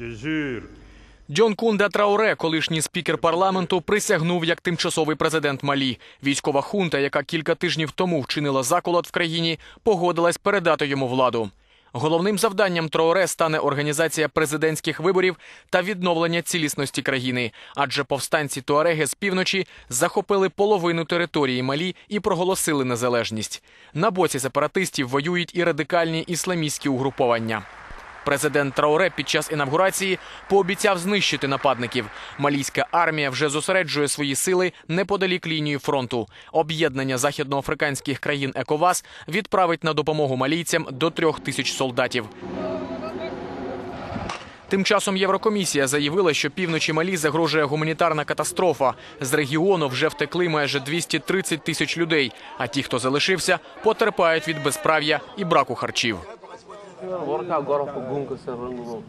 Jure. Кунде Трауре, колишній спікер парламенту, присягнув як тимчасовий президент Малі. Військова хунта, яка кілька тижнів тому вчинила заколот в країні, погодилась передати йому владу. Головним завданням Траоре стане організація президентських виборів та відновлення цілісності країни, адже повстанці Туареги з півночі захопили половину території Малі і проголосили незалежність. На боці сепаратистів воюють і радикальні ісламістські угруповання. Президент Трауре під час інавгурації пообіцяв знищити нападників. Малійська армія вже зосереджує свої сили неподалік лінії фронту. Об'єднання західноафриканських країн ЕКОВАС відправить на допомогу малійцям до трьох тисяч солдатів. Тим часом Єврокомісія заявила, що півночі Малі загрожує гуманітарна катастрофа. З регіону вже втекли майже 230 тисяч людей. А ті, хто залишився, потерпають від безправ'я і браку харчів. worta gorko gunka se mum